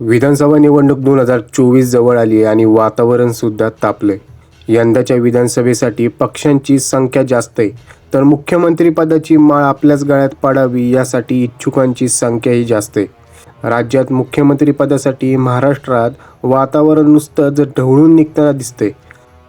विधानसभा निवडणूक दोन हजार चोवीस जवळ आली आहे आणि वातावरण सुद्धा तापले यंदाच्या विधानसभेसाठी पक्षांची संख्या जास्त आहे. तर मुख्यमंत्रीपदाची माळ आपल्याच गळ्यात पाडावी यासाठी इच्छुकांची संख्याही जास्त आहे. राज्यात मुख्यमंत्रीपदासाठी महाराष्ट्रात वातावरण नुसतंच ढवळून निघताना दिसते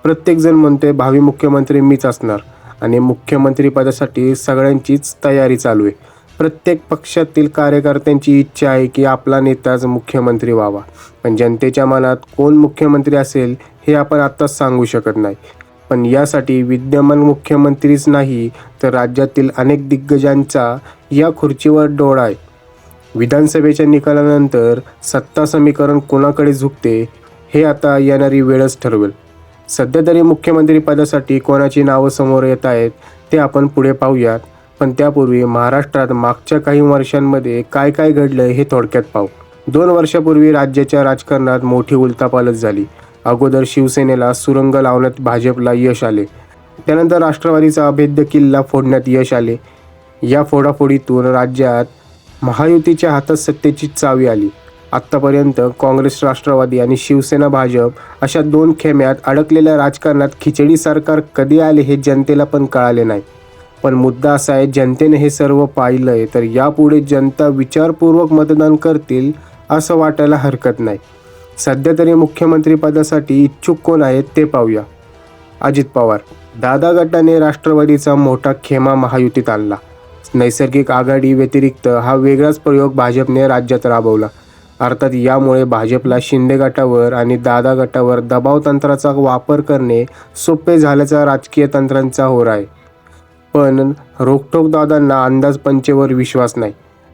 प्रत्येकजण म्हणते भावी मुख्यमंत्री मीच असणार. आणि मुख्यमंत्रीपदासाठी सगळ्यांचीच तयारी चालू आहे. प्रत्येक पक्षातील कार्यकर्त्यांची इच्छा आहे की आपला नेताच मुख्यमंत्री व्हावा. पण जनतेच्या मनात कोण मुख्यमंत्री असेल हे आपण आत्ताच सांगू शकत नाही. पण यासाठी विद्यमान मुख्यमंत्रीच नाही तर राज्यातील अनेक दिग्गजांचा या खुर्चीवर डोळा आहे. विधानसभेच्या निकालानंतर सत्ता समीकरण कोणाकडे झुकते हे आता येणारी वेळच ठरवेल. सध्या तरी मुख्यमंत्री पदासाठी कोणाची नावं समोर येत आहेत ते आपण पुढे पाहूयात. पण त्यापूर्वी महाराष्ट्रात मागच्या काही वर्षांमध्ये काय काय घडलं हे थोडक्यात पाहू. दोन वर्षापूर्वी राज्याच्या राजकारणात मोठी उलथापालथ झाली. अगोदर शिवसेनेला सुरंग लावण्यात भाजपला यश आले. त्यानंतर राष्ट्रवादीचा अभेद्य किल्ला फोडण्यात यश आले. या फोडाफोडीतून राज्यात महायुतीच्या हातात सत्तेची चावी आली. आत्तापर्यंत काँग्रेस राष्ट्रवादी आणि शिवसेना भाजप अशा दोन खेम्यात अडकलेल्या राजकारणात खिचडी सरकार कधी आले हे जनतेला पण कळाले नाही. पण मुद्दा असा आहे जनतेने हे सर्व पाहिलंय तर यापुढे जनता विचारपूर्वक मतदान करतील असं वाटायला हरकत नाही. सध्या तरी मुख्यमंत्रीपदासाठी इच्छुक कोण आहेत ते पाहूया. अजित पवार दादा गटाने राष्ट्रवादीचा मोठा खेमा महायुतीत आणला. नैसर्गिक आघाडी व्यतिरिक्त हा वेगळाच प्रयोग भाजपने राज्यात राबवला. अर्थात यामुळे भाजपला शिंदे गटावर आणि दादा गटावर दबाव तंत्राचा वापर करणे सोपे झाल्याचा राजकीय तंत्रांचा होर आहे. पण रोखठोक दादांना अंदाज पंचेवर विश्वास नाही.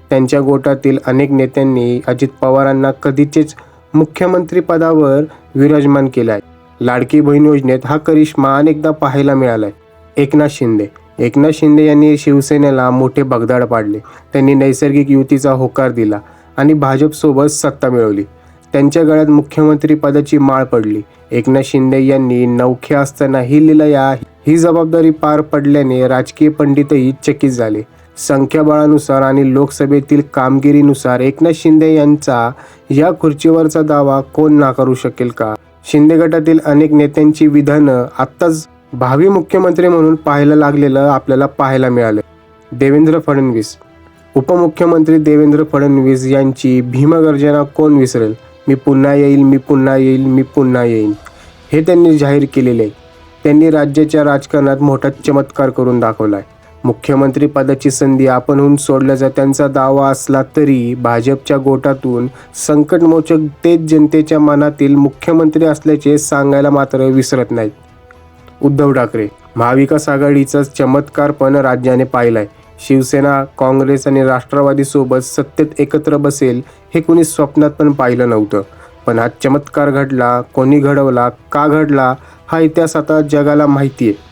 त्यांच्या गोटातील अनेक नेत्यांनी अजित पवारांना कधीचेच मुख्यमंत्री पदावर विराजमान केलं आहे लाडकी बहीण योजनेत हा करिश्मा अनेकदा पाहायला मिळालाय. एकनाथ शिंदे. एकनाथ शिंदे यांनी शिवसेनेला मोठे भगदाड पाडले. त्यांनी नैसर्गिक युतीचा होकार दिला आणि भाजपसोबत सत्ता मिळवली. त्यांच्या गळ्यात मुख्यमंत्री पदाची माळ पडली. एकनाथ शिंदे यांनी नौखे असताना ही लिलया ही जबाबदारी पार पडल्याने राजकीय पंडितही चकित झाले. संख्याबळानुसार आणि लोकसभेतील कामगिरीनुसार एकनाथ शिंदे यांचा या खुर्चीवरचा दावा कोण नाकारू शकेल का? शिंदे गटातील अनेक नेत्यांची विधानं आत्ताच भावी मुख्यमंत्री म्हणून पाहायला लागलेलं आपल्याला पाहायला मिळालं. देवेंद्र फडणवीस. उपमुख्यमंत्री देवेंद्र फडणवीस यांची भीमगर्जना कोण विसरेल? मी पुन्हा येईल मी पुन्हा येईल मी पुन्हा येईन. हे त्यांनी जाहीर केलेले आहे. त्यांनी राज्याच्या राजकारणात मोठा चमत्कार करून दाखवला आहे मुख्यमंत्री पदाची संधी आपणहून सोडल्याचा त्यांचा दावा असला तरी भाजपच्या गोटातून संकटमोचक तेच जनतेच्या मनातील मुख्यमंत्री असल्याचे सांगायला मात्र विसरत नाहीत. उद्धव ठाकरे महाविकास आघाडीचा चमत्कार पण राज्याने पाहिलाय. शिवसेना काँग्रेस आणि राष्ट्रवादी सोबत सत्तेत एकत्र बसेल हे कुणी स्वप्नात पण पाहिलं नव्हतं. पण हा चमत्कार घडला कोणी घडवला का घडला हा इतिहास आता जगाला माहिती आहे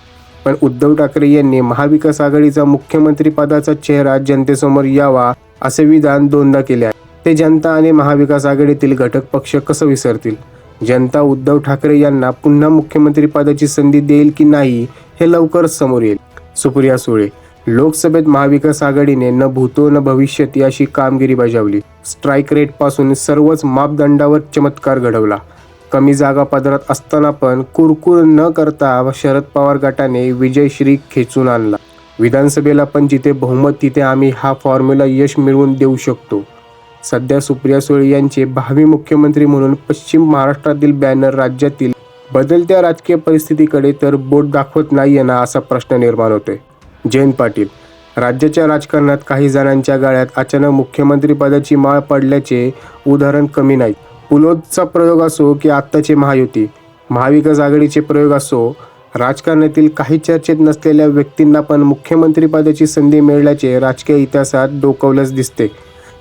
पण उद्धव ठाकरे यांनी महाविकास आघाडीचा मुख्यमंत्रीपदाचा चेहरा जनतेसमोर यावा असे विधान दोनदा केले आहे. ते जनता आणि महाविकास आघाडीतील घटक पक्ष कसं विसरतील? जनता उद्धव ठाकरे यांना पुन्हा मुख्यमंत्रीपदाची संधी देईल की नाही हे लवकरच समोर येईल. सुप्रिया सुळे लोकसभेत महाविकास आघाडीने न भूतो न भविष्यत अशी कामगिरी बजावली. स्ट्राईक रेटपासून सर्वच मापदंडावर चमत्कार घडवला. कमी जागा पदरात असताना पण कुरकुर न करता शरद पवार गटाने विजयश्री खेचून आणला. विधानसभेला पण जिथे बहुमत तिथे आम्ही हा फॉर्म्युला यश मिळवून देऊ शकतो. सध्या सुप्रिया सुळे यांचे भावी मुख्यमंत्री म्हणून पश्चिम महाराष्ट्रातील बॅनर राज्यातील बदलत्या राजकीय परिस्थितीकडे तर बोट दाखवत नाही ना असा प्रश्न निर्माण होतोय. जयंत पाटील राज्याच्या राजकारणात काही जणांच्या गाळ्यात अचानक मुख्यमंत्री पदाची माळ पडल्याचे उदाहरण कमी नाही. पुलोदचा प्रयोग असो की आत्ताची महायुती महाविकास आघाडीचे प्रयोग असो राजकारणातील काही चर्चेत नसलेल्या व्यक्तींना पण मुख्यमंत्रीपदाची संधी मिळाल्याचे राजकीय इतिहासात डोकवलंच दिसते.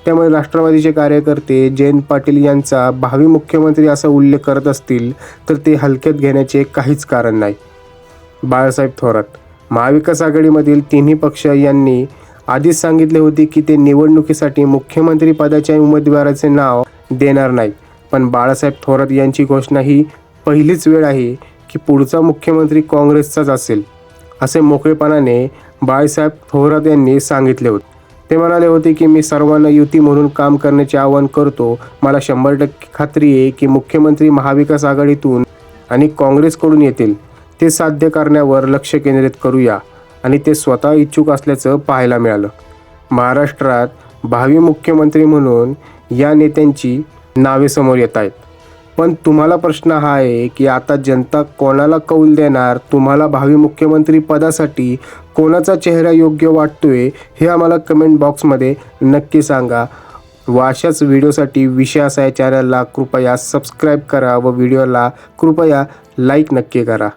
त्यामुळे राष्ट्रवादीचे कार्यकर्ते जयंत पाटील यांचा भावी मुख्यमंत्री असा उल्लेख करत असतील तर ते हलक्यात घेण्याचे काहीच कारण नाही. बाळासाहेब थोरात महाविकास आघाडीमधील तिन्ही पक्ष यांनी आधीच सांगितले होते की ते निवडणुकीसाठी मुख्यमंत्रीपदाच्या उमेदवाराचे नाव देणार नाहीत. पण बाळासाहेब थोरात यांची घोषणा ही पहिलीच वेळ आहे की पुढचा मुख्यमंत्री काँग्रेसचाच असेल असे मोकळेपणाने बाळासाहेब थोरात यांनी सांगितले होते. ते म्हणाले होते की मी सर्वांना युती म्हणून काम करण्याचे आवाहन करतो. मला शंभर टक्के खात्री आहे की मुख्यमंत्री महाविकास आघाडीतून आणि काँग्रेसकडून येतील. ते साध्य करण्यावर लक्ष केंद्रित करूया आणि ते स्वतः इच्छुक असल्याचं पाहायला मिळालं. महाराष्ट्रात भावी मुख्यमंत्री म्हणून या नेत्यांची नावे समोर येत आहेत. पण तुम्हाला प्रश्न हा आहे की आता जनता कोणाला कौल देणार? तुम्हाला भावी मुख्यमंत्री पदासाठी कोणाचा चेहरा योग्य वाटतोय? हे आम्हाला कमेंट बॉक्समध्ये नक्की सांगा. व अशाच व्हिडिओसाठी विषय असा या चॅनलला कृपया सबस्क्राईब करा व व्हिडिओला कृपया लाईक नक्की करा.